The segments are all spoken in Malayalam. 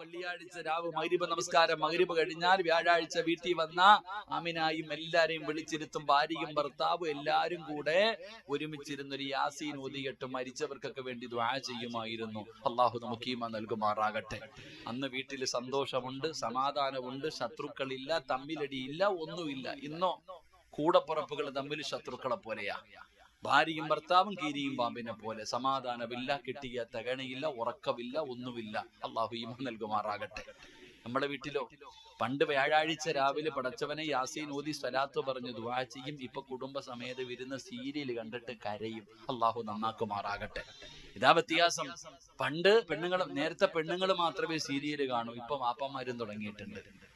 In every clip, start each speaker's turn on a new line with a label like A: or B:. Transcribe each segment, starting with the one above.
A: വെള്ളിയാഴ്ച രാവ് മൈരിപ്പ് നമസ്കാരം. മകരിബ് കഴിഞ്ഞാൽ വ്യാഴാഴ്ച വീട്ടിൽ വന്ന അമിനായും എല്ലാരെയും വിളിച്ചിരുത്തും ഭാര്യയും ഭർത്താവും എല്ലാരും കൂടെ ഒരുമിച്ചിരുന്ന ഒരു യാസീൻ ഓതിയിട്ട് മരിച്ചവർക്കൊക്കെ വേണ്ടി ദ്വാ ചെയ്യുമായിരുന്നു. അള്ളാഹു നമുക്കീമ നൽകുമാറാകട്ടെ അന്ന് വീട്ടിൽ സന്തോഷമുണ്ട് സമാധാനമുണ്ട് ശത്രുക്കളില്ല തമ്മിലടിയില്ല ഒന്നുമില്ല. ഇന്നോ കൂടപ്പുറപ്പുകൾ തമ്മിൽ ശത്രുക്കളെ പോലെയാ. ഭാര്യയും ഭർത്താവും കീരിയും പാമ്പിനെ പോലെ സമാധാനമില്ല കിട്ടിയ തകണയില്ല ഉറക്കമില്ല ഒന്നുമില്ല. അള്ളാഹു ഈമ നൽകുമാറാകട്ടെ. നമ്മുടെ വീട്ടിലോ പണ്ട് വ്യാഴാഴ്ച രാവിലെ പടച്ചവനെ യാസീൻ ഓതി സ്വലാത്ത് പറഞ്ഞു ദുവാ ചെയ്യും. ഇപ്പൊ കുടുംബസമേത വരുന്ന സീരിയൽ കണ്ടിട്ട് കരയും. അള്ളാഹു നന്നാക്കുമാറാകട്ടെ. ഇതാ വ്യത്യാസം. പണ്ട് പെണ്ണുങ്ങളും നേരത്തെ പെണ്ണുങ്ങൾ മാത്രമേ സീരിയൽ കാണൂ. ഇപ്പൊ വാപ്പന്മാരും തുടങ്ങിയിട്ടുണ്ട്.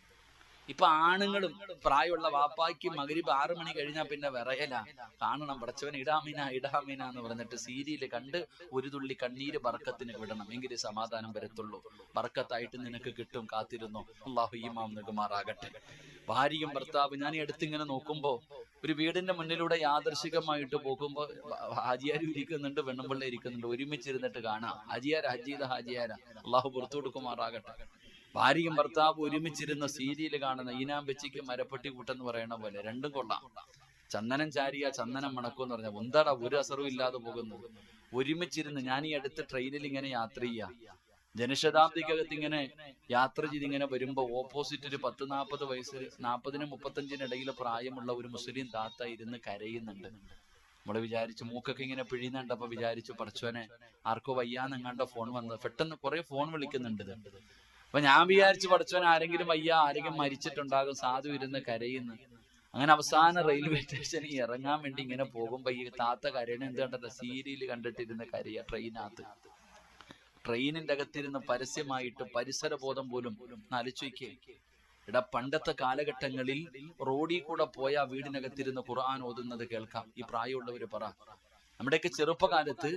A: ഇപ്പൊ ആണുങ്ങളും പ്രായമുള്ള വാപ്പായ്ക്ക് മകരിബ് ആറു മണി കഴിഞ്ഞാൽ പിന്നെ വിറയല. കാണണം പടച്ചവൻ ഇടാമീന ഇടാമീന എന്ന് പറഞ്ഞിട്ട് സീരിയൽ കണ്ട് ഒരു തുള്ളി കണ്ണീര് ബർക്കത്തിന് വിടണം. എങ്കിലേ സമാധാനം വരത്തുള്ളൂ. ബർക്കത്തായിട്ട് നിനക്ക് കിട്ടും കാത്തിരുന്നു. അള്ളാഹു ഈമാം നികുമാറാകട്ടെ ഭാര്യയും ഭർത്താവ് ഞാൻ എടുത്തിങ്ങനെ നോക്കുമ്പോ ഒരു വീടിന്റെ മുന്നിലൂടെ യാദർശികമായിട്ട് പോകുമ്പോ ഹാജിയാരും ഇരിക്കുന്നുണ്ട് വെണ്ണമ്പിള്ള ഇരിക്കുന്നുണ്ട്. ഒരുമിച്ചിരുന്നിട്ട് കാണാം. ഹാജിയാര ഹജീദ ഹാജിയാര. അള്ളാഹു പുറത്തു കൊടുക്കുമാറാകട്ടെ. ഭാര്യയും ഭർത്താവ് ഒരുമിച്ചിരുന്ന സീരിയൽ കാണുന്ന ഈനാം വെച്ചിക്ക് മരപ്പെട്ടി കൂട്ടെന്ന് പറയണ പോലെ രണ്ടും കൊള്ളാം. ചന്ദനം ചാരിയ ചന്ദനം മണക്കും എന്ന് പറഞ്ഞ എന്താടാ ഒരു അസറും ഇല്ലാതെ പോകുന്നത് ഒരുമിച്ചിരുന്ന് ഞാൻ ഈ അടുത്ത ട്രെയിനിൽ ഇങ്ങനെ യാത്ര ചെയ്യാ. ജനശതാബ്ദിക്കകത്ത് ഇങ്ങനെ യാത്ര ചെയ്ത് ഇങ്ങനെ വരുമ്പോ ഓപ്പോസിറ്റ് ഒരു പത്ത് നാൽപ്പത് വയസ്സ് നാൽപ്പതിനും മുപ്പത്തഞ്ചിനും ഇടയിൽ പ്രായമുള്ള ഒരു മുസ്ലിം താത്ത ഇരുന്ന് കരയുന്നുണ്ട്. നമ്മൾ വിചാരിച്ചു മൂക്കൊക്കെ ഇങ്ങനെ പിഴിയുന്നുണ്ട്. അപ്പൊ വിചാരിച്ചു പറച്ചോനെ ആർക്കോ വയ്യാന്നെങ്ങാണ്ടോ ഫോൺ വന്നത് പെട്ടെന്ന് കുറെ ഫോൺ വിളിക്കുന്നുണ്ട് അപ്പൊ ഞാൻ വിചാരിച്ചു പഠിച്ചവൻ ആരെങ്കിലും വയ്യ ആരെങ്കിലും മരിച്ചിട്ടുണ്ടാകും സാധു ഇരുന്ന് കരയുന്നു. അങ്ങനെ അവസാന റെയിൽവേ സ്റ്റേഷനിൽ ഇറങ്ങാൻ വേണ്ടി ഇങ്ങനെ പോകുമ്പോ ഈ താത്ത കരയണ എന്ത് കണ്ടത് സീരിയൽ കണ്ടിട്ടിരുന്ന് കരയ ട്രെയിനകത്ത്. ട്രെയിനിന്റെ അകത്തിരുന്ന് പരസ്യമായിട്ട് പരിസരബോധം പോലും ആലോചിക്കേ ഇട പണ്ടത്തെ കാലഘട്ടങ്ങളിൽ റോഡിൽ കൂടെ പോയ വീടിനകത്തിരുന്ന് ഖുർആൻ ഓതുന്നത് കേൾക്കാം. ഈ പ്രായമുള്ളവര് പറ. നമ്മുടെയൊക്കെ ചെറുപ്പകാലത്ത്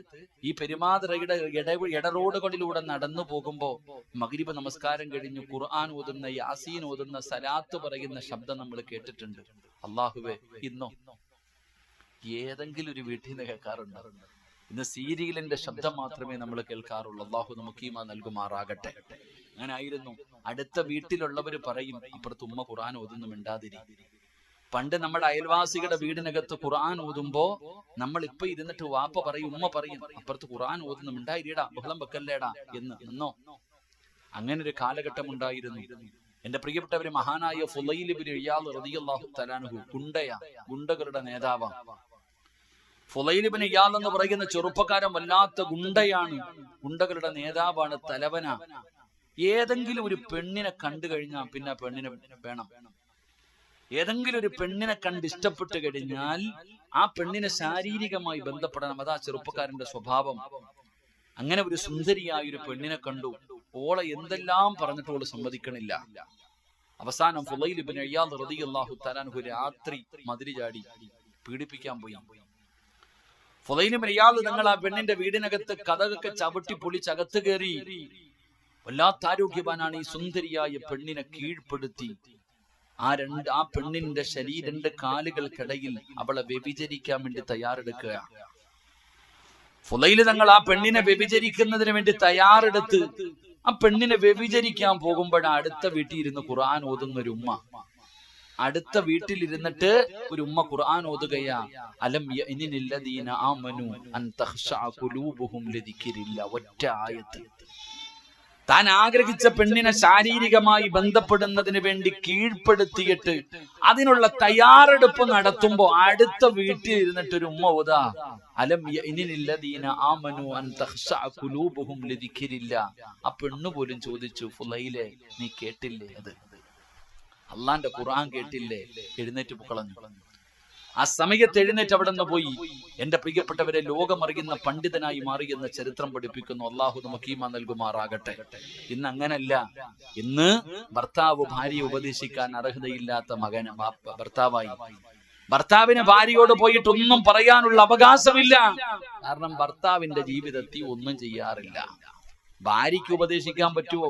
A: ഈ പെരുമാതിരയുടെ ഇട ഇടറോഡുകളിലൂടെ നടന്നു പോകുമ്പോൾ മഗ്രിബ് നമസ്കാരം കഴിഞ്ഞു ഖുർആൻ ഓതുന്ന യാസീൻ ഓതുന്ന സലാത്ത് പറയുന്ന ശബ്ദം നമ്മൾ കേട്ടിട്ടുണ്ട്. അള്ളാഹുവെ ഇന്നോ? ഏതെങ്കിലും ഒരു വീട്ടിൽ നിന്ന് കേൾക്കാറുണ്ട്? ഇന്ന് സീരിയലിന്റെ ശബ്ദം മാത്രമേ നമ്മൾ കേൾക്കാറുള്ളൂ. അള്ളാഹു നമുക്ക് ഈമ നൽകുമാറാകട്ടെ. അങ്ങനെ ആയിരുന്നു അടുത്ത വീട്ടിലുള്ളവര് പറയും അപ്പുറത്ത് ഉമ്മ ഖുർആൻ ഓതുന്നു മിണ്ടാതിരി. പണ്ട് നമ്മുടെ അയൽവാസികളുടെ വീടിനകത്ത് ഖുർആൻ ഓതുമ്പോ നമ്മൾ ഇപ്പൊ ഇരുന്നിട്ട് വാപ്പ പറയും ഉമ്മ പറയും അപ്പുറത്ത് ഖുർആൻ ഓതുന്നു മിണ്ടായിരിടാ ബഹളം വെക്കല്ലേടാ എന്ന്. എന്നോ? അങ്ങനെ ഒരു കാലഘട്ടം ഉണ്ടായിരുന്നു എന്റെ പ്രിയപ്പെട്ടവര് മഹാനായ ഫുലൈലിബിൻ ഇയാൾ റളിയല്ലാഹു തലാനുഹു ഗുണ്ടയ ഗുണ്ടകളുടെ നേതാവ. ഫുലൈലിബിൻ ഇയാൾ എന്ന് പറയുന്ന ചെറുപ്പക്കാരൻ വല്ലാത്ത ഗുണ്ടയാണ്. ഗുണ്ടകളുടെ നേതാവാണ് തലവന. ഏതെങ്കിലും ഒരു പെണ്ണിനെ കണ്ടു കഴിഞ്ഞാൽ പിന്നെ പെണ്ണിനെ വേണം. ഏതെങ്കിലും ഒരു പെണ്ണിനെ കണ്ട് ഇഷ്ടപ്പെട്ട് കഴിഞ്ഞാൽ ആ പെണ്ണിനെ ശാരീരികമായി ബന്ധപ്പെടണം. അതാ ചെറുപ്പക്കാരന്റെ സ്വഭാവം. അങ്ങനെ ഒരു സുന്ദരിയായ ഒരു പെണ്ണിനെ കണ്ടു. ഓളെ എന്തെല്ലാം പറഞ്ഞിട്ട് ഓൾ സമ്മതിക്കണില്ല. അവസാനം ഫുലൈൽ ഇയാദ് റളിയല്ലാഹു തആലാഹു രാത്രി മതിരി ചാടി പീഡിപ്പിക്കാൻ പോയി. ഫുലൈൽ ഇബ്നു നിങ്ങൾ ആ പെണ്ണിന്റെ വീടിനകത്ത് കഥകൊക്കെ ചവിട്ടി പൊളിച്ചകത്ത് കയറി. വല്ലാത്ത ആരോഗ്യവാനാണ് ഈ സുന്ദരിയായ പെണ്ണിനെ കീഴ്പ്പെടുത്തി. ആ രണ്ട് ആ പെണ്ണിന്റെ ശരീര രണ്ട് കാലുകൾക്കിടയിൽ അവളെ വ്യഭിചരിക്കാൻ വേണ്ടി തയ്യാറെടുക്കുക. ഫുലയിൽ തങ്ങൾ ആ പെണ്ണിനെ വ്യഭിചരിക്കുന്നതിന് വേണ്ടി തയ്യാറെടുത്ത് ആ പെണ്ണിനെ വ്യഭിചരിക്കാൻ പോകുമ്പോഴാണ് അടുത്ത വീട്ടിൽ ഇരുന്ന് ഖുർആൻ ഓതുന്ന ഒരു ഉമ്മ. അടുത്ത വീട്ടിലിരുന്നിട്ട് ഒരു ഉമ്മ ഖുർആൻ ഓതുകയാ. അലം ആമനു അൻ തഖ്ശഅ ഖുലൂബുഹും ലദിക്രില്ല ഒറ്റ ആയത്ത്. താൻ ആഗ്രഹിച്ച പെണ്ണിനെ ശാരീരികമായി ബന്ധപ്പെടുന്നതിന് വേണ്ടി കീഴ്പ്പെടുത്തിയിട്ട് അതിനുള്ള തയ്യാറെടുപ്പ് നടത്തുമ്പോ അടുത്ത വീട്ടിൽ ഇരുന്നിട്ട് ഒരു ഉമ്മ ഓതാ അലം ആ പെണ്ണു പോലും ചോദിച്ചു ഫുലൈലെ നീ കേട്ടില്ലേ അത്? അള്ളാന്റെ ഖുർആൻ കേട്ടില്ലേ? എഴുന്നേറ്റ് കളഞ്ഞു ആ സമയത്ത് എഴുന്നേറ്റ് അവിടെ നിന്ന് പോയി. എന്റെ പ്രിയപ്പെട്ടവരെ ലോകമറിയുന്ന പണ്ഡിതനായി മാറിയെന്ന ചരിത്രം പഠിപ്പിക്കുന്നു. അള്ളാഹു നമുക്കീമ നൽകുമാറാകട്ടെ. ഇന്ന് അങ്ങനല്ല. ഇന്ന് ഭർത്താവ് ഭാര്യയെ ഉപദേശിക്കാൻ അർഹതയില്ലാത്ത മകന് ഭർത്താവായി. ഭർത്താവിന് ഭാര്യയോട് പോയിട്ട് ഒന്നും പറയാനുള്ള അവകാശമില്ല. കാരണം ഭർത്താവിന്റെ ജീവിതത്തിൽ ഒന്നും ചെയ്യാറില്ല. ഭാര്യയ്ക്ക് ഉപദേശിക്കാൻ പറ്റുമോ?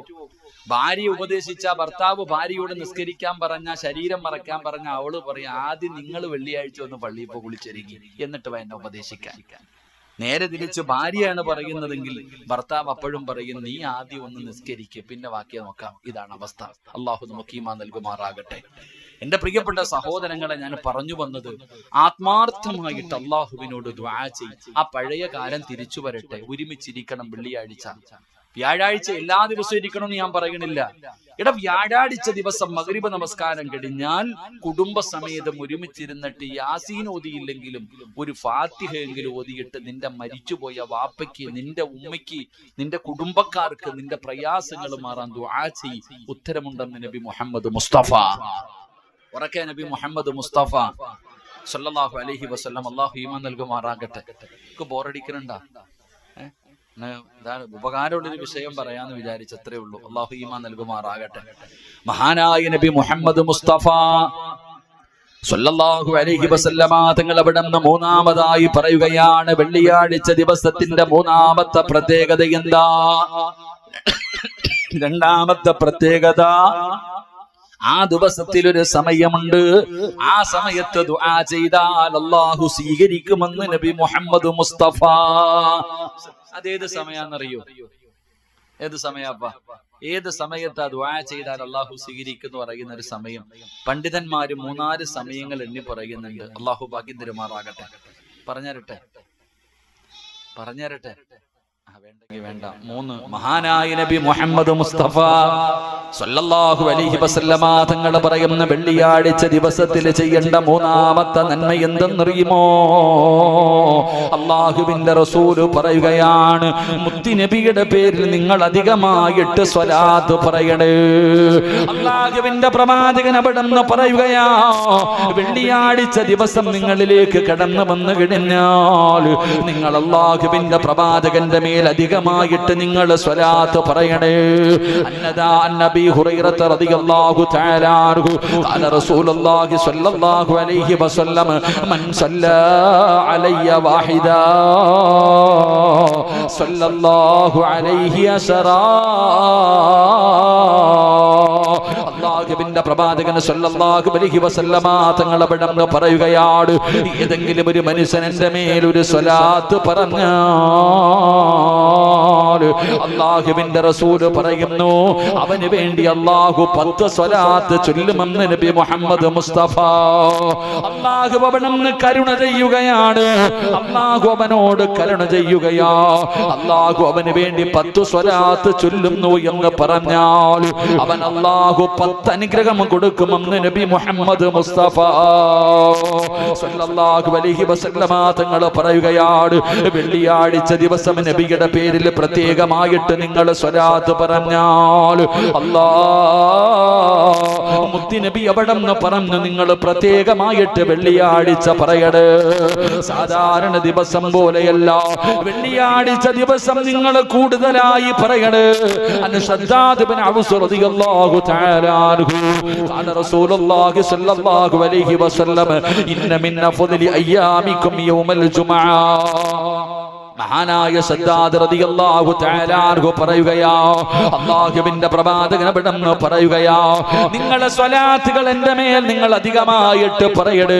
A: ഭാര്യ ഉപദേശിച്ച ഭർത്താവ് ഭാര്യയോട് നിസ്കരിക്കാൻ പറഞ്ഞ ശരീരം മറക്കാൻ പറഞ്ഞ അവൾ പറയും ആദ്യം നിങ്ങൾ വെള്ളിയാഴ്ച ഒന്ന് പള്ളിയിൽ പോ കുളിച്ചെരുങ്ങി. എന്നിട്ട് വേണ്ട ഉപദേശിക്കാൻ. നേരെ തിരിച്ച് ഭാര്യയാണ് പറയുന്നതെങ്കിൽ ഭർത്താവ് അപ്പോഴും പറയും നീ ആദ്യം ഒന്ന് നിസ്കരിക്കുക പിന്നെ വാക്കിയ നോക്കാം. ഇതാണ് അവസ്ഥ. അള്ളാഹു നമുക്ക് ഈമാ നൽകുമാറാകട്ടെ. എന്റെ പ്രിയപ്പെട്ട സഹോദരങ്ങളെ ഞാൻ പറഞ്ഞു വന്നത് ആത്മാർത്ഥമായിട്ട് അള്ളാഹുവിനോട് ദ്വാ ചെയ്യും. ആ പഴയ കാലം തിരിച്ചു വരട്ടെ ഒരുമിച്ചിരിക്കണം വെള്ളിയാഴ്ച. വ്യാഴാഴ്ച എല്ലാ ദിവസവും ഇരിക്കണം എന്ന് ഞാൻ പറയണില്ല ഇട വ്യാഴാഴ്ച ദിവസം മകരിബ നമസ്കാരം കഴിഞ്ഞാൽ കുടുംബസമേതം ഒരുമിച്ചിരുന്നിട്ട് യാസീൻ ഓതിയില്ലെങ്കിലും ഒരു ഫാത്തിഹയെങ്കിലും ഓതിയിട്ട് നിന്റെ മരിച്ചുപോയ വാപ്പയ്ക്ക് നിന്റെ ഉമ്മയ്ക്ക് നിന്റെ കുടുംബക്കാർക്ക് നിന്റെ പ്രയാസങ്ങൾ മാറാൻ ദുആ ചെയ്. ഉത്തരമുണ്ടെന്ന് നബി മുഹമ്മദ് മുസ്തഫ. ഉറക്കെ നബി മുഹമ്മദ് മുസ്തഫ. സല്ലല്ലാഹു അലൈഹി വസല്ലം. അള്ളാഹു ഈമാൻ നൽകുമാറാകട്ടെ. ഇതാണ് ഉപകാരമുള്ളൊരു വിഷയം പറയാന്ന് വിചാരിച്ച അത്രേ ഉള്ളൂ. അള്ളാഹു ഈമാ നൽകുമാറാകട്ടെ. മഹാനായ നബി മുഹമ്മദ് മുസ്തഫ സല്ലല്ലാഹു അലൈഹി വസല്ലമ തങ്ങൾ അവിടെ നിന്ന് മൂന്നാമതായി പറയുകയാണ് വെള്ളിയാഴ്ച ദിവസത്തിന്റെ മൂന്നാമത്തെ പ്രത്യേകത എന്താ? രണ്ടാമത്തെ പ്രത്യേകത ആ ദിവസത്തിൽ ഒരു സമയമുണ്ട്. ആ സമയത്ത് ദുആ ചെയ്താൽ അള്ളാഹു സ്വീകരിക്കുമെന്ന് നബി മുഹമ്മദ് മുസ്തഫ അതേത് സമയാന്നറിയോ ഏത് സമയപ്പ ഏത് സമയത്ത് ആ ദുആ ചെയ്താൽ അള്ളാഹു സ്വീകരിക്കുന്നു പറയുന്ന ഒരു സമയം. പണ്ഡിതന്മാര് മൂന്നാൽ സമയങ്ങൾ എണ്ണി പറയുന്നുണ്ട്. അള്ളാഹു ഭാഗ്യം തരുമാറാകട്ടെ പറഞ്ഞരട്ടെ പറഞ്ഞരട്ടെ വേണ്ട. മൂന്ന് മഹാനായ നബി മുഹമ്മദ് മുസ്തഫ സല്ലല്ലാഹു അലൈഹി വസല്ലമ തങ്ങൾ പറയുന്ന വെള്ളിയാഴ്ച ദിവസത്തിൽ ചെയ്യേണ്ട മൂന്നാമത്തെ നന്മ എന്തെന്നറിയുമോ? അള്ളാഹുവിന്റെ റസൂൽ പറയുകയാണ്. മുത്തി നബിയുടെ പേരിൽ നിങ്ങൾ അധികമായിട്ട് സ്വലാത്ത് പറയണേ. അള്ളാഹുവിന്റെ പ്രവാചകൻ അവിടെന്ന് പറയുകയാ. വെള്ളിയാഴ്ച ദിവസം നിങ്ങളിലേക്ക് കടന്നു വന്നു കഴിഞ്ഞാൽ നിങ്ങൾ അള്ളാഹുവിന്റെ പ്രവാചകന്റെ മേൽ അധികമായിട്ട് നിങ്ങൾ സ്വലാത്ത് പറയണേ. അന്നദാ നബി ഹുറൈറത്ത് റളിയല്ലാഹു തആല അൻഹു. ഖാല റസൂലുള്ളാഹി സ്വല്ലല്ലാഹു അലൈഹി വസല്ലം മൻ സല്ലാ അലയ്യ വാഹിദ സ്വല്ലല്ലാഹു അലൈഹി അശറാ അള്ളാഹുവിന്റെ പ്രവാചകൻ സല്ലല്ലാഹു അലൈഹി വസല്ലമ തങ്ങൾ അവിടെ പറയുകയാണ് ഏതെങ്കിലും ഒരു മനുഷ്യൻ മേൽ ഒരു സ്വലാത്ത് പറഞ്ഞാൽ അള്ളാഹുവിന്റെ റസൂൽ പറയുന്നു അവന് വേണ്ടി അള്ളാഹു പത്ത് സ്വലാത്ത് ചൊല്ലുമെന്ന് നബി മുഹമ്മദ് മുസ്തഫ. അള്ളാഹു അവനെന്ന് കരുണ ചെയ്യുകയാണ് അള്ളാഹു അവനോട് കരുണ ചെയ്യുകയാ. അള്ളാഹു അവന് വേണ്ടി പത്ത് സ്വലാത്ത് ചൊല്ലുന്നു എന്ന് പറഞ്ഞാൽ അവൻ അള്ളാഹു പത്ത് അനുഗ്രഹം കൊടുക്കുമെന്ന് നബി മുഹമ്മദ് മുസ്തഫ. സല്ലല്ലാഹു അലൈഹി വസല്ലമ തങ്ങൾ പറയുകയാണ് വെള്ളിയാഴ്ച ദിവസം നബിയുടെ പേരിൽ പ്രത്യേകമായിട്ട് നിങ്ങൾ സ്വലാത്ത് പറഞ്ഞാൽ അല്ലാ മുത്തി നബി അവിടെ നിന്ന് പറഞ്ഞു നിങ്ങൾ പ്രത്യേകമായിട്ട് വെള്ളിയാഴ്ച പറയട്. സാധാരണ ദിവസം പോലെയല്ല വെള്ളിയാഴ്ച ദിവസം നിങ്ങൾ കൂടുതലായി പറയട്. അന്ന് ബിൻ ഔസ് റളിയല്ലാഹു തആല അൻഹു ഖാല റസൂലുള്ളാഹി സ്വല്ലല്ലാഹു അലൈഹി വസല്ലം ഇന്ന മിൻ അഫ്ദലി അയ്യാമിക്കും യൗമൽ ജുമുഅ മഹാനായ സദ്ദാദ് തആല അൻഹു പറയുകയാ അല്ലാഹുവിന്റെ പ്രവാചകൻ അവിടുന്ന് പറയുകയാ നിങ്ങളെ സ്വലാത്തുകൾ എന്റെ മേൽ നിങ്ങൾ അധികമായിട്ട് പറയട്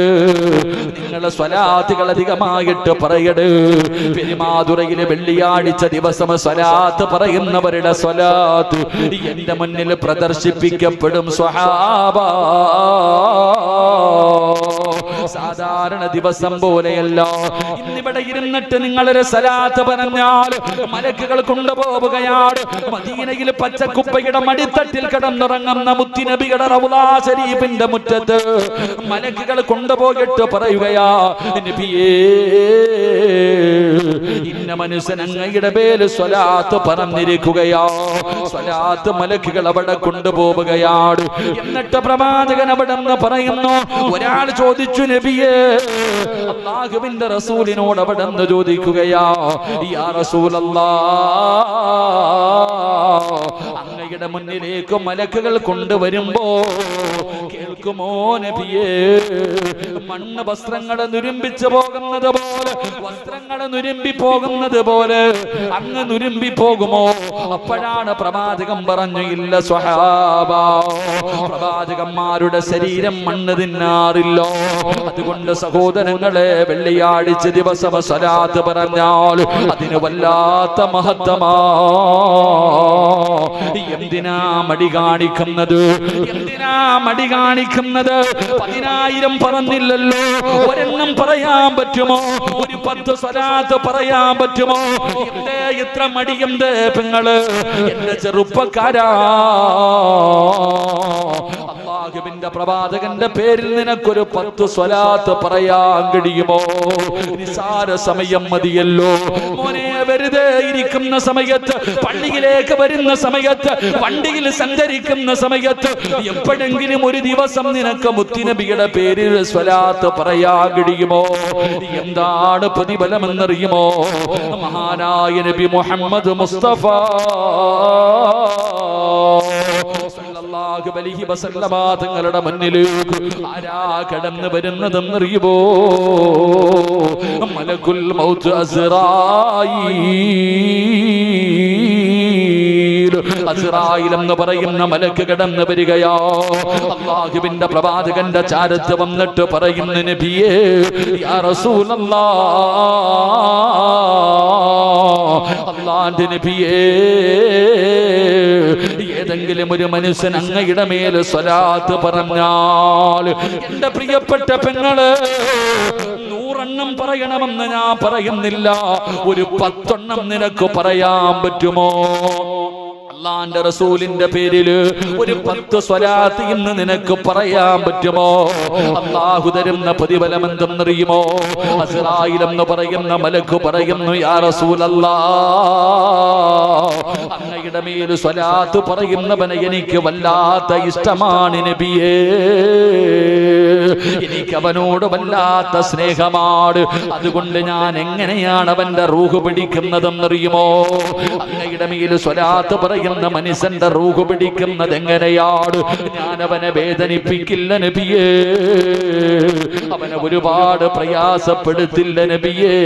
A: നിങ്ങളെ സ്വലാത്തുകൾ അധികമായിട്ട് പറയട്. പെരുമാതുറയിലെ വെള്ളിയാഴ്ച ദിവസം സ്വലാത്ത് പറയുന്നവരുടെ സ്വലാത്ത് എന്റെ മുന്നിൽ പ്രദർശിപ്പിക്കപ്പെടും സ്വഹാബ. സാധാരണ ദിവസം പോലെയല്ല. ഇന്നിവിടെ ഇരുന്നിട്ട് നിങ്ങളൊരു സലാത്ത് പറഞ്ഞാൽ മലക്കുകൾ കൊണ്ടുപോവുകയാണ്. മദീനയിൽ പച്ചക്കുപ്പയുടെ മടിത്തട്ടിൽ കിടന്നുറങ്ങുന്ന മുത്തിനബിയുടെ റൗലാ ശരീഫിന്റെ മുറ്റത്ത് മലക്കുകൾ കൊണ്ടുപോയിട്ട് പറയുകയാ നബിയേ ഇന്ന മനുഷ്യൻ അങ്ങയുടെ പേര് സ്വലാത്ത് പറഞ്ഞിരിക്കുകയാ സ്വലാത്ത് മലക്കുകൾ അവിടെ കൊണ്ടുപോവുകയാണ് എന്നിട്ട് പ്രവാചകൻ അവിടെ പറയുന്നു ഒരാൾ ചോദിച്ചു നബിയേ അള്ളാഹുവിന്റെ റസൂലിനോട് അവിടെ ചോദിക്കുകയാ യാ റസൂലല്ലാ അങ്ങയുടെ മുന്നിലേക്ക് മലക്കുകൾ കൊണ്ടുവരുമ്പോ കേൾക്കുമോ നബിയേ? മണ്ണ് വസ്ത്രങ്ങളെ നുരുമ്പിച്ചു പോകുന്നത് പോലെ വസ്ത്രങ്ങളെ നുരുമ്പി പോകുന്നത് പോലെ അങ്ങ് നുരുമ്പി പോകുമോ? അപ്പോഴാണ് പ്രവാചകം പറഞ്ഞു ഇല്ല സ്വഹാബ പ്രവാചകന്മാരുടെ ശരീരം മണ്ണ് തിന്നാറില്ലോ. അതുകൊണ്ട് സഹോദരങ്ങളെ വെള്ളിയാഴ്ച ദിവസം സലാത്ത് പറഞ്ഞാൽ അതിന് വല്ലാത്ത മഹത്തമാ എന്തിനാ മടി കാണിക്കുന്നത്? എന്തിനാ മടി കാണിക്കുന്നത്? പതിനായിരം പറഞ്ഞില്ലല്ലോ ഒരെണ്ണം പറയാൻ പറ്റുമോ? ഒരു പത്ത് സ്വലാത്ത് പറയാൻ പറ്റുമോ? എന്റെ ഇത്ര മടിയുണ്ട് പെങ്ങൾ? എന്റെ ചെറുപ്പക്കാരാ. അള്ളാഹുവിന്റെ പ്രവാചകന്റെ പേരിൽ നിനക്കൊരു പത്ത് സ്വലാത്ത് പറയാൻ കഴിയുമോ? നിസാര സമയം മതിയല്ലോ. മോനെ വെറുതെ ഇരിക്കുന്ന സമയത്ത് പള്ളിയിലേക്ക് വരുന്ന സമയത്ത് വണ്ടിയിൽ സഞ്ചരിക്കുന്ന സമയത്ത് എപ്പോഴെങ്കിലും ഒരു ദിവസം നിനക്ക് മുത്തിനബിയുടെ പേരിൽ സ്വലാത്ത് പറയാൻ കഴിയുമോ? എന്താണ് പ്രതിഫലമെന്നറിയുമോ? മഹാനായ നബി മുഹമ്മദ് മുസ്തഫ സല്ലല്ലാഹു അലൈഹി വസല്ലമ തങ്ങളുടെ മുന്നിലേക്ക് ആരാ കടന്നു വരുന്നതെന്നറിയുമോ? മലക്കുൽ മൗത്ത് അസ്റായീൽ അസ്റായിൽ എന്ന് പറയുന്ന മലക്ക് കിടന്നു വരികയോ. അള്ളാഹുവിന്റെ പ്രവാചകന്റെ ചാരത്ത് വന്നിട്ട് പറയുന്ന നബിയേ അള്ളാന്റെ നബിയേ ഏതെങ്കിലും ഒരു മനുഷ്യൻ അങ്ങയുടെ മേൽ സ്വലാത്ത് പറഞ്ഞാൽ എന്റെ പ്രിയപ്പെട്ട പെങ്ങൾ നൂറെണ്ണം പറയണമെന്ന് ഞാൻ പറയുന്നില്ല. ഒരു പത്തെണ്ണം നിനക്ക് പറയാൻ പറ്റുമോ? അള്ളാന്റെ റസൂലിന്റെ പേരിൽ ഒരു പത്ത് സ്വലാത്ത് ഇന്ന് നിനക്ക് പറയാൻ പറ്റുമോ? അള്ളാഹു തരുന്ന പ്രതിഫലം എന്തെന്നറിയുമോ? എന്ന് പറയുന്ന മലക്ക് പറയുന്നു യാ റസൂലല്ലാ അങ്ങയുടെ മേൽ സ്വലാത്ത് പറയുന്നവനെ എനിക്ക് വല്ലാത്ത ഇഷ്ടമാണ് നബിയേ. എനിക്ക് അവനോട് വല്ലാത്ത സ്നേഹമാണ്. അതുകൊണ്ട് ഞാൻ എങ്ങനെയാണ് അവന്റെ റൂഹ് പിടിക്കുന്നതെന്നറിയുമോ? അങ്ങയുടെ മേൽ സ്വലാത്ത് പറയുന്ന മനുഷ്യന്റെ റൂഹ് പിടിക്കുന്നത് എങ്ങനെയാണ്? അവനെ വേദനിപ്പിക്കില്ല നബിയേ. അവനെ ഒരുപാട് പ്രയാസപ്പെടുത്തില്ല നബിയേ.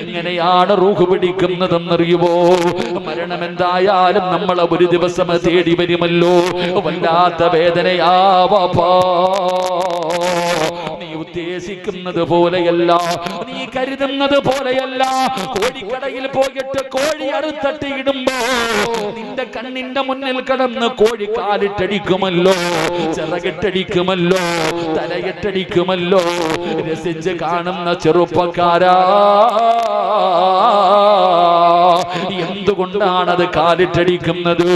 A: എങ്ങനെയാണ് റൂഹ് പിടിക്കുന്നതെന്നറിയുമോ? മരണം എന്തായാലും നമ്മളെ ഒരു ദിവസം തേടി വരുമല്ലോ. വല്ലാത്ത വേദനയാവാ ഉദ്ദേശിക്കുന്നത് പോലെയല്ല. നീ കരുതുന്നത് പോലെയല്ല. കോഴിക്കടയിൽ പോയിട്ട് കോഴി അറുത്തട്ടി ഇടുമ്പോ നിന്റെ കണ്ണിന്റെ മുന്നിൽ കിടന്ന് കോഴി കാലിട്ടടിക്കുമല്ലോ ചിറകിട്ടടിക്കുമല്ലോ തലയിട്ടടിക്കുമല്ലോ. രസിച്ച് കാണുന്ന ചെറുപ്പക്കാരാ. എന്തുകൊണ്ടാണത് കാലിട്ടടിക്കുന്നത്?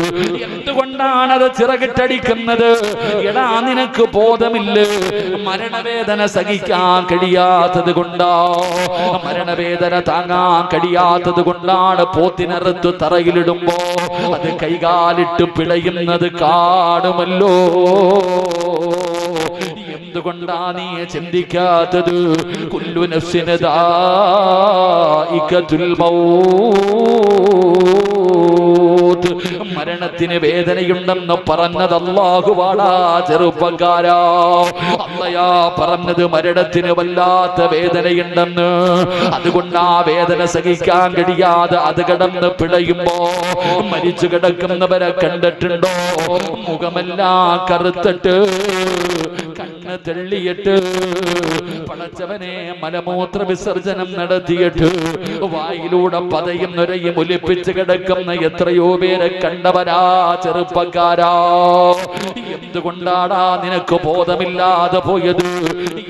A: എന്തുകൊണ്ടാണത് ചിറകിട്ടടിക്കുന്നത്? എടാ നിനക്ക് ബോധമില്ല? മരണവേദന സഹിക്കാൻ കഴിയാത്തത് കൊണ്ടോ? മരണവേദന താങ്ങാൻ കഴിയാത്തത് കൊണ്ടാണ് പോത്തിനറുത്തു തറയിലിടുമ്പോ അത് കൈകാലിട്ട് പിളയുന്നത് കാണുമല്ലോ. എന്തുകൊണ്ടാ നീ ചിന്തിക്കാത്തത്? കുല്ലു നഫ്സിന് ദായികത്തുൽ മൗത്ത് മരണത്തിന് വേദനയുണ്ടെന്ന് പറഞ്ഞത് അള്ളാഹുവാടാ ചെറുപ്പക്കാരാ. അല്ലയാ പറഞ്ഞത് മരണത്തിന് വല്ലാത്ത വേദനയുണ്ടെന്ന്. അതുകൊണ്ട് ആ വേദന സഹിക്കാൻ കഴിയാതെ അത് കിടന്ന് പിടയുമ്പോ മരിച്ചു കിടക്കുന്നവരെ കണ്ടിട്ടുണ്ടോ? മുഖമെല്ലാം കറുത്തിട്ട് കണ്ണ് തള്ളിയിട്ട് പടച്ചവനെ മലമൂത്ര വിസർജനം നടത്തിയിട്ട് വായിലൂടെ പതയും നുരയും ഒലിപ്പിച്ച് കിടക്കുന്ന എത്രയോ പേരെ കണ്ടവരാ ചെറുപ്പക്കാരാ. എന്തുകൊണ്ടാടാ നിനക്ക് ബോധമില്ലാതെ പോയത്?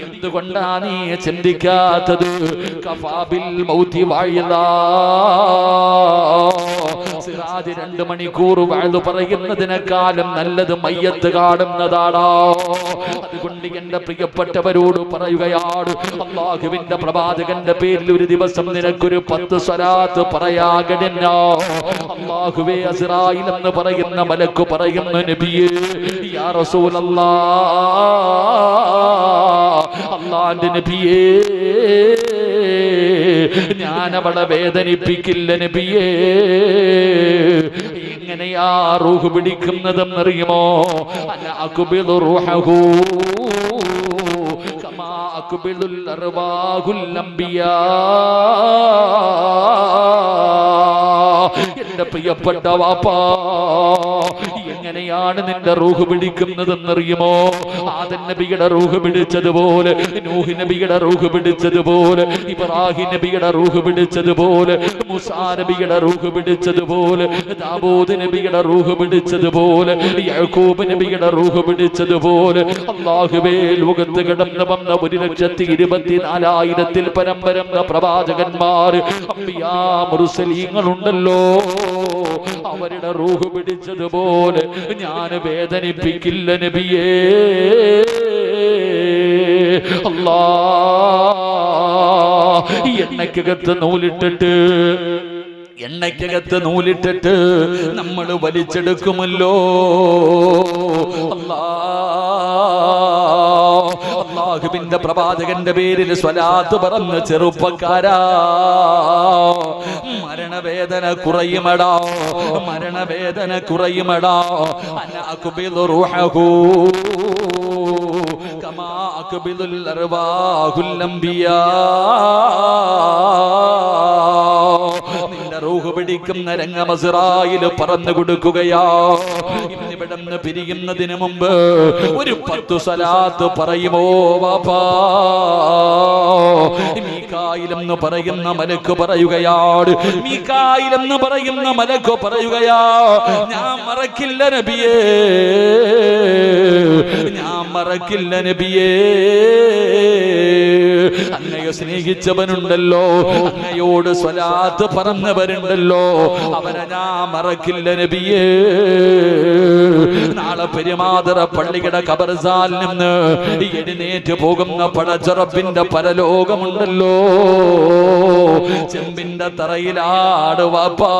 A: എന്തുകൊണ്ടാ നീ ചിന്തിക്കാത്തത്? കഫാബിൽ മൗതി വാഴിതാ സിറാജ് രണ്ട് മണിക്കൂർ വാഴ്ന്നു പറയുന്നതിനേക്കാളും നല്ലത് മയ്യത്ത് കാണുന്നതാടാ. അതുകൊണ്ട് എന്റെ പ്രിയപ്പെട്ടവരോട് പറയുകയാണ്. അള്ളാഹുവിന്റെ പ്രവാചകന്റെ പേരിൽ ഒരു ദിവസം നിനക്കൊരു പത്ത് സ്വലാത്ത് പറയാകടില്ല അള്ളാഹുവേ അസിറായിൽ എന്ന് പറയുന്ന മലക്ക് പറയുന്ന നബിയേ യാ റസൂലല്ലാ. അള്ളാന്റെ നബിയേ ഞാൻ അവളെ വേദനിപ്പിക്കില്ല നബിയേ.
B: എങ്ങനെയാ റൂഹ് പിടിക്കുന്നതെന്ന് അറിയുമോ അർവാഹുൽ അംബിയാ. എന്റെ പ്രിയപ്പെട്ട വാപ്പാ എങ്ങനെയാണ് നിന്റെ റൂഹ് പിടിക്കുന്നതെന്നറിയുമോ? ആദൻ നബിയുടെ റൂഹ് പിടിച്ചതുപോലെ നൂഹ് നബിയുടെ റൂഹ് പിടിച്ചതുപോലെ ഇബ്രാഹിം നബിയുടെ റൂഹ് പിടിച്ചതുപോലെ മുസാ നബിയുടെ റൂഹ് പിടിച്ചതുപോലെ ദാവൂദ് നബിയുടെ റൂഹ് പിടിച്ചതുപോലെ യാക്കൂബ് നബിയുടെ റൂഹ് പിടിച്ചതുപോലെ അല്ലാഹുവേ ലോകത്ത് കിടന്നു വന്ന ഒരു ലക്ഷത്തി ഇരുപത്തിനാലായിരത്തിൽ പരം വരുന്ന പ്രവാചകന്മാർ അമ്പിയാ മുറുസലീങ്ങളുണ്ടല്ലോ അവരുടെ റൂഹ് പിടിച്ചതുപോലെ ഞാൻ വേദനിപ്പിക്കില്ല നബിയേ. അല്ലാ എണ്ണക്കകത്ത് നൂലിട്ടിട്ട് എണ്ണയ്ക്കകത്ത് നൂലിട്ടിട്ട് നമ്മൾ വലിച്ചെടുക്കുമല്ലോ. അല്ലാ അള്ളാഹുവിന്റെ പ്രവാചകന്റെ പേരിൽ സ്വലാത്ത് പറഞ്ഞ ചെറുപ്പക്കാരാ. മരണവേദന കുറയുമടാ മരണവേദന കുറയുമടാ. അനാകുബിലു റൂഹഹു. കമാ അർവാഹുൽ അംബിയാ. നിന്റെ റൂഹ് പിടിക്കുന്ന രംഗമസിറായിൽ പറഞ്ഞു കൊടുക്കുകയാ. ഇന്നിവിടുന്ന് പിരിയുന്നതിന് മുമ്പ് ഒരു പത്തു സലാത്ത് പറയുമോ വാപ്പാ? മീക്കായിലെന്ന് പറയുന്ന മലക്ക് പറയുകയാണ് മീക്കായിലെന്ന് പറയുന്ന മലക്ക് പറയുകയാ ഞാൻ മറക്കില്ല നബിയേ. ഞാൻ മറക്കില്ല നബിയേ. അങ്ങയെ സ്നേഹിച്ചവനുണ്ടല്ലോ അങ്ങയോട് സ്വലാത്ത് പറഞ്ഞവരുണ്ടല്ലോ. അവനെ ഞാൻ മറക്കില്ല നബിയേ. നാളെ പെരുമാതറ പള്ളിയുടെ കബർസാൽ നിന്ന് എഴുന്നേറ്റ് പോകുന്ന പടച്ചറപ്പിന്റെ പരലോകമുണ്ടല്ലോ. ചെമ്പിന്റെ തറയിലാട് വാപ്പാ.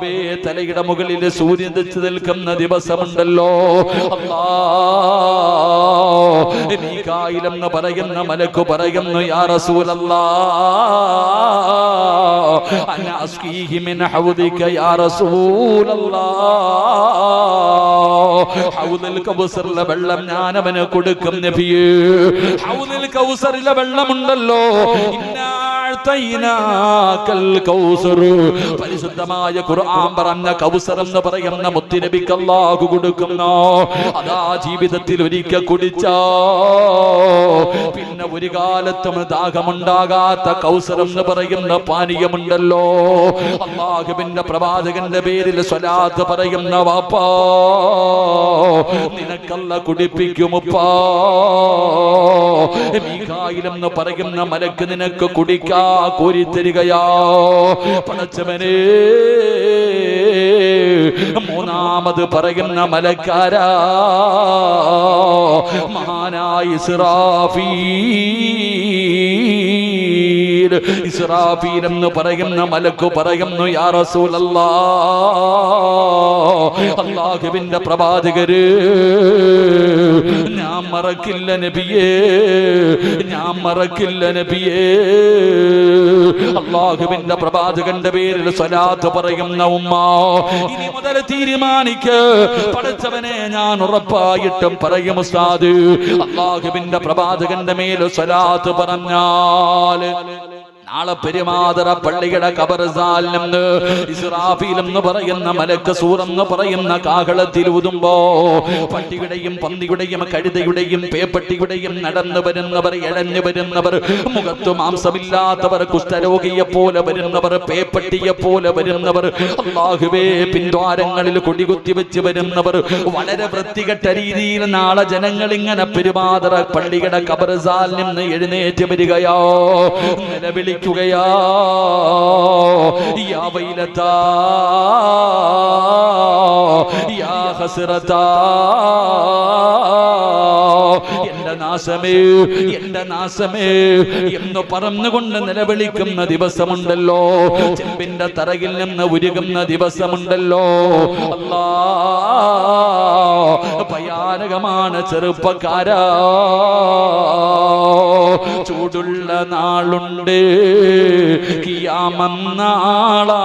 B: അള്ളാഹുവേ തലയുടെ മുകളിൽ സൂര്യൻ തെച്ചു നിൽക്കുന്ന ദിവസമുണ്ടല്ലോ. മീകായിലെന്ന് പറയുന്ന മലക്ക് പറയുന്നു യാ റസൂലല്ലാ മിൻ ഹൗദിക യാ വെള്ളം ഞാൻ അവന് കൊടുക്കും നബിയേ. ഹൗനിൽ കൗസറിലെ വെള്ളമുണ്ടല്ലോ. കൗസർ പരിശുദ്ധമായ ഖുർആൻ പറഞ്ഞ കൗസർ എന്ന് പറയുന്ന മുത്തുനബിക്ക് അല്ലാഹു കൊടുക്കുന്നു. അതാ ജീവിതത്തിൽ ഒരിക്കൽ കുടിച്ചോ. പിന്നെ ഒരു കാലത്തും ദാഹമുണ്ടാകാത്ത കൗസർ എന്ന് പറയുന്ന പാനീയമുണ്ടല്ലോ. അള്ളാഹുവിന്റെ പ്രവാചകന്റെ പേരിൽ സ്വലാത്ത് പറയുന്ന വാപ്പാ നിനക്കല്ല കുടിപ്പിക്കുമുപ്പാ എന്ന് പറയുന്ന മലക്ക് നിനക്ക് കുടിക്കാ. കോരിത്തരികയാ. പടച്ചവനെ മൂന്നാമത് പറയുന്ന മലക്കാരാ. മഹാനായി ഇസ്രാഫീൽ ഇസ്രാഫീൽ എന്ന് പറയുന്ന മലക്ക് പറയുന്നു യാ റസൂലല്ലാ അള്ളാഹുവിന്റെ പ്രവാചകര് ഞാൻ മറക്കില്ല നബിയേ ഞാൻ മറക്കില്ല നബിയേ. അള്ളാഹുവിന്റെ പ്രവാചകന്റെ പേരിൽ സ്വലാത്ത് പറയുന്ന ഉമ്മ ഇനി മുതൽ തീരുമാനിക്ക് പഠിച്ചവനെ ഞാൻ ഉറപ്പായിട്ടും പറയും ഉസ്താദ്. അള്ളാഹുവിന്റെ പ്രവാചകന്റെ മേൽ സ്വലാത്ത് പറഞ്ഞാൽ നാളെ പെരുമാതറ പള്ളിയുടെ കബർസാൽ നിന്ന് ഇസ്രാഫീൽ എന്ന് പറയുന്ന മലക്ക് സൂറെന്ന് പറയുന്ന കാഹളത്തിൽ ഊതുമ്പോ പട്ടിയുടെയും പന്നിയുടെയും കഴുതയുടെയും പേപ്പട്ടിയുടെയും നടന്നു വരുന്നവർ ഇഴഞ്ഞു വരുന്നവർ മുഖത്ത് മാംസമില്ലാത്തവർ കുഷ്ഠരോഗിയെ പോലെ വരുന്നവർ പേപ്പട്ടിയെ പോലെ വരുന്നവർ അള്ളാഹുവേ പിൻദ്വാരങ്ങളിൽ കൊടികുത്തി വെച്ച് വരുന്നവർ വളരെ വൃത്തികെട്ട രീതിയിൽ നാളെ ജനങ്ങൾ ഇങ്ങനെ പെരുമാതറ പള്ളിയുടെ കബർസാൽ നിന്ന് എഴുന്നേറ്റ് വരികയോ നിലവിളിക്കുകയോ യാ നാശമേ നാശമേ എന്ന് പറഞ്ഞുകൊണ്ട് നിലവിളിക്കുന്ന ദിവസമുണ്ടല്ലോ. ചെമ്പിന്റെ തറയിൽ നിന്ന് ഉരുകുന്ന ദിവസമുണ്ടല്ലോ. അല്ലാ. ഭയാനകമാണ് ചെറുപ്പക്കാരാ. ചൂടുള്ള നാളുണ്ട്. കിയാമന്നാളാ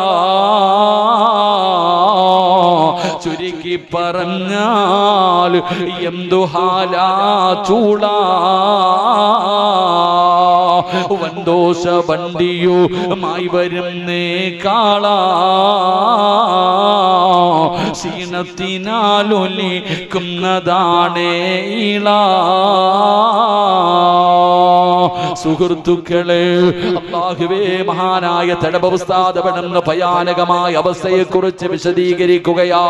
B: ചുരുക്കി പറഞ്ഞാൽ എന്തു ഹാലാ ചൂടാ. വന്തോഷ വണ്ടിയുമായി വരുന്നേ കാളാ. ക്ഷീണത്തിനാലൊലിക്കുന്നതാണേ ഇളാ സുഹൃത്തുക്കളെ അള്ളാഹുവേ മഹാനായ തടപുസ്താദപ്പെടുന്ന ഭയാനകമായ അവസ്ഥയെ കുറിച്ച് വിശദീകരിക്കുകയാ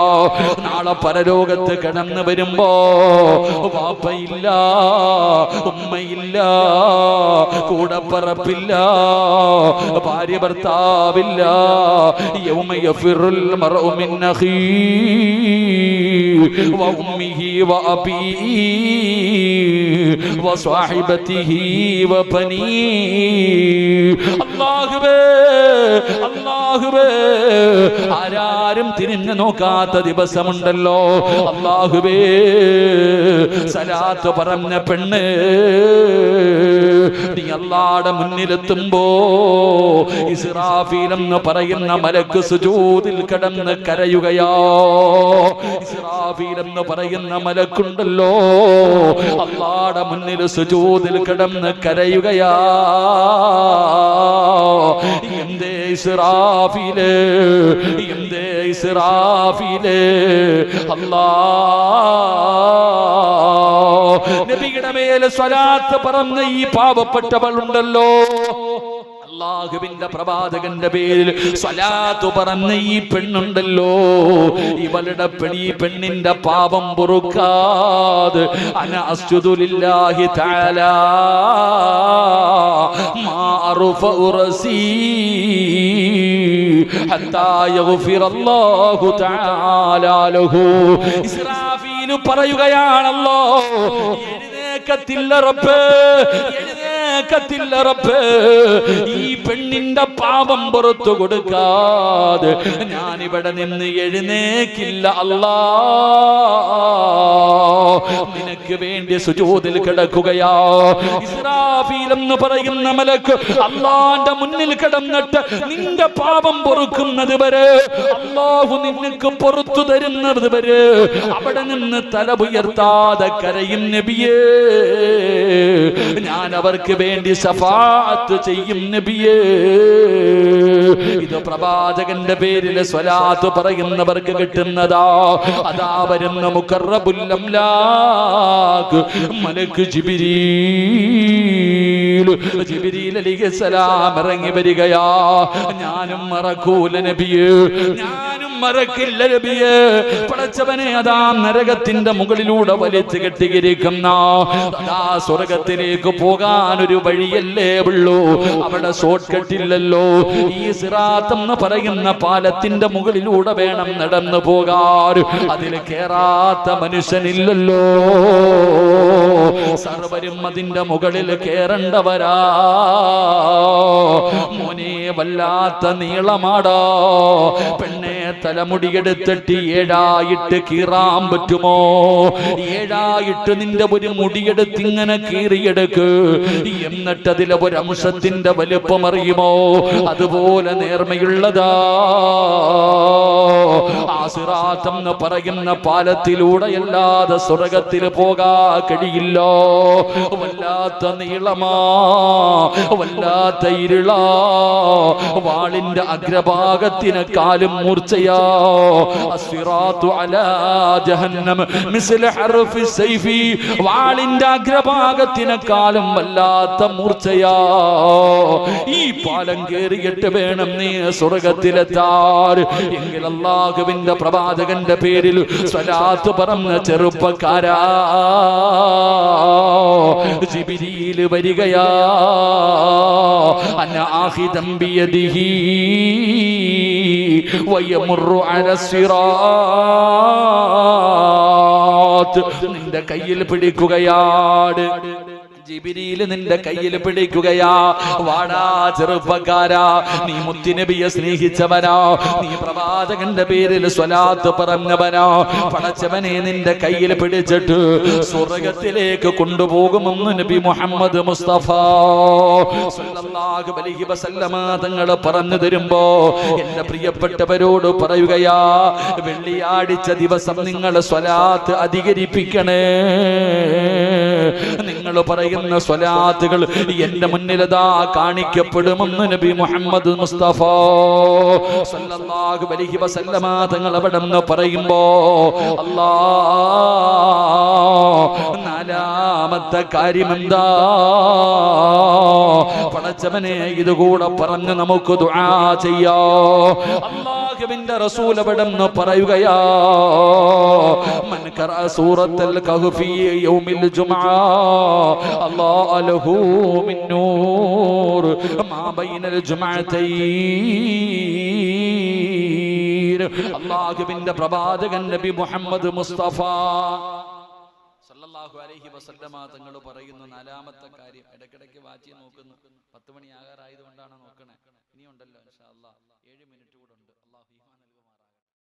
B: നാളെ പരലോകത്ത് കടന്നു വരുമ്പോ വാപ്പയില്ല ഉമ്മയില്ല കൂടപ്പറപ്പില്ല ഭാര്യ ഭർത്താവില്ല യൗമ യഫിറുൽ മർഉ മിൻ അഖീ وأمه وأبيه وصاحبته പനി ആരാരും തിരിഞ്ഞു നോക്കാത്ത ദിവസമുണ്ടല്ലോ. അള്ളാഹുബേ സലാത്ത് പറഞ്ഞ പെണ്ണ് നീ അള്ളാടെ മുന്നിലെത്തുമ്പോ ഇസ്രാഫീൽ എന്ന് പറയുന്ന മലക്ക് സുജൂതിൽ കിടന്ന് കരയുകയോ. ഇസ്രാഫീൽ എന്ന് പറയുന്ന മലക്കുണ്ടല്ലോ. അള്ളാടെ മുന്നിൽ സുജൂതിൽ കിടന്ന് കരയുക കരയുകയാ എന്തേ ഇസ്രാഫീൽ എന്തേ ഇസ്രാഫീൽ? അല്ലാ. നബിയുടെ സ്വലാത്ത് പറഞ്ഞ ഈ പാവപ്പെട്ടവളുണ്ടല്ലോ. അള്ളാഹുവിന്റെ പ്രവാചകന്റെ പേരിൽ സ്വലാത്തു പറഞ്ഞ ഈ പെണ്ണുണ്ടല്ലോ. ഇവളുടെ പെണ്ണി പെണ്ണിന്റെ പാപം പൊറുക്കാതെ അന അസ്തുലില്ലാഹി തആല. മാ അർഫഉ റസീ. ഹത്താ യഗ്ഫിറല്ലാഹു തആല ലഹു. ഇസ്രാഫീൽ പറയുകയാണല്ലോ എഴുന്നേക്കത്തില്ല റബ്ബ് റബ്ബേ ഈ പെണ്ണിന്റെ പാപം പുറത്തു കൊടുക്കാതെ ഞാൻ ഇവിടെ നിന്ന് എഴുന്നേക്കില്ല അല്ലാ. നിനക്ക് വേണ്ടി സുജൂതിൽ കിടക്കുകയാ. ഇസ്രാഫീൽ എന്ന് പറയുന്ന മലക്ക് അള്ളാന്റെ മുന്നിൽ കിടന്നിട്ട് നിന്റെ പാപം പൊറുക്കുന്നത് വരെ അള്ളാഹു നിനക്ക് പുറത്തു തരുന്നത് വരെ. അവിടെ നിന്ന് തല ഉയർത്താതെ കരയും നബിയേ. ഞാൻ അവർക്ക് വേണ്ടി സഫാത്ത് ചെയ്യും നബിയേ. ഇത് പ്രവാചകന്റെ പേരിൽ സ്വലാത്ത് പറയുന്നവർക്ക് കിട്ടുന്നതാ. അതാ വരുന്ന മുക്കറബുല്ലംലാക്ക് മലക്ക് അലിഹസലാം ഇറങ്ങി വരികയാ. ഞാനും മറക്കൂല നബിയേ. ഞാനും മറക്കില്ല നബിയേ. പടച്ചവനെ അതാ നരകത്തിന്റെ മുകളിലൂടെ വലിച്ചു കെട്ടിയിരിക്കുന്ന. അതാ സ്വർഗത്തിലേക്ക് പോകാൻ ഒരു വഴിയല്ലേ ഉള്ളൂ. അവിടെ ഷോർട്ട് കട്ടില്ലല്ലോ ഈ സിറാത്ത് എന്ന് പറയുന്ന പാലത്തിന്റെ മുകളിലൂടെ വേണം നടന്നു പോകാൻ. അതിൽ കേറാത്ത മനുഷ്യനില്ലല്ലോ. സർവരും അതിന്റെ മുകളിൽ കേറണ്ടവരാ. മോനെ വല്ലാത്ത നീളമാടാ. പെണ്ണെ തലമുടിയെടുത്തിട്ട് ഏഴായിട്ട് കീറാൻ പറ്റുമോ? ഏഴായിട്ട് നിന്റെ ഒരു മുടിയെടുത്ത് ഇങ്ങനെ കീറിയെടുക്ക്. എന്നിട്ട് അതിലെ അംശത്തിന്റെ വലുപ്പം അറിയുമോ അതുപോലെ നേർമയുള്ളതാ. ആസിറാത്തം പറയുന്ന പാലത്തിലൂടെ അല്ലാതെ സ്വർഗത്തിൽ പോകാ കഴിയില്ലോ. വല്ലാത്ത നീളമാ വല്ലാത്ത ഇരുളാ. വാളിന്റെ അഗ്രഭാഗത്തിനെക്കാളും മൂർച്ചയാ അസ്വിറാത്തു അലാ ജഹന്നം. മിസ്ല ഹർഫി സൈഫി വാളിന്റെ അഗ്രഭാഗത്തിനെക്കാളും വല്ലാത്ത മൂർച്ചയാ. ഈ പാലം കേറിയിട്ട് വേണം നീ സ്വർഗത്തിലെത്താൻ. എങ്കിൽ അള്ളാഹുവിന്റെ പ്രവാചകന്റെ പേരിൽ സ്വലാത്ത് പറഞ്ഞ ചെറുപ്പക്കാരാ. ജിബിരിയിൽ വരികയാ. അന്ന ആഹിദം ബിയദിഹി വയമുറു അല സിറാത്ത് നിന്റെ കയ്യിൽ പിടിക്കുകയാണ് ജിബിരിയിൽ നിന്റെ കയ്യിൽ പിടിക്കുകയാ. വാടാ ചെറുപ്പക്കാരാ. നീ മുത്തിനബിയെ സ്നേഹിച്ചവനോ നീ പ്രവാചകന്റെ പേരിൽ സ്വലാത്ത് പറഞ്ഞവനോ പടച്ചവനെ നിന്റെ കയ്യിൽ പിടിച്ചിട്ട് സ്വർഗത്തിലേക്ക് കൊണ്ടുപോകുമെന്ന് നബി മുഹമ്മദ് മുസ്തഫ. തങ്ങൾ പറഞ്ഞു തരുമ്പോ എന്റെ പ്രിയപ്പെട്ടവരോട് പറയുകയാ വെള്ളിയാഴ്ച ദിവസം നിങ്ങൾ സ്വലാത്ത് അധികരിപ്പിക്കണേ. നിങ്ങൾ പറയുന്ന സ്വലാത്തുകൾ എന്റെ മുന്നിലതാ കാണിക്കപ്പെടുമെന്ന് നബി മുഹമ്മദ് മുസ്തഫ സല്ലല്ലാഹു അലൈഹി വസല്ലമ തങ്ങൾ അവിടെ നിന്ന് പറയുമ്പോ നാലാമത്തെ കാര്യമെന്താ? പടച്ചവനെ ഇതുകൂടെ പറഞ്ഞ് നമുക്ക് ദുആ ചെയ്യാ. അള്ളാഹുവിന്റെ റസൂൽ അവിടെ നിന്ന് പറയുകയാ സൂറത്തുൽ കഹ്ഫി യൗമിൽ ജുമുഅ അല്ലാഹു ലഹു മിൻ നൂർ മാ ബൈനൽ ജുമുഅത്തൈൻ അല്ലാഹുവിന്റെ പ്രവാചകൻ നബി മുഹമ്മദ് മുസ്തഫ സല്ലല്ലാഹു അലൈഹി വസല്ലമ തങ്ങൾ പറയുന്ന നാലാമത്തെ കാര്യം ഇടയ്ക്കിടയ്ക്ക് വാച്ചി നോക്കുന്നു പത്ത് മണി ആകാറായതുകൊണ്ടാണ് നോക്കണേ. ഇനിയുണ്ടല്ലോ ഇൻഷാ അല്ലാ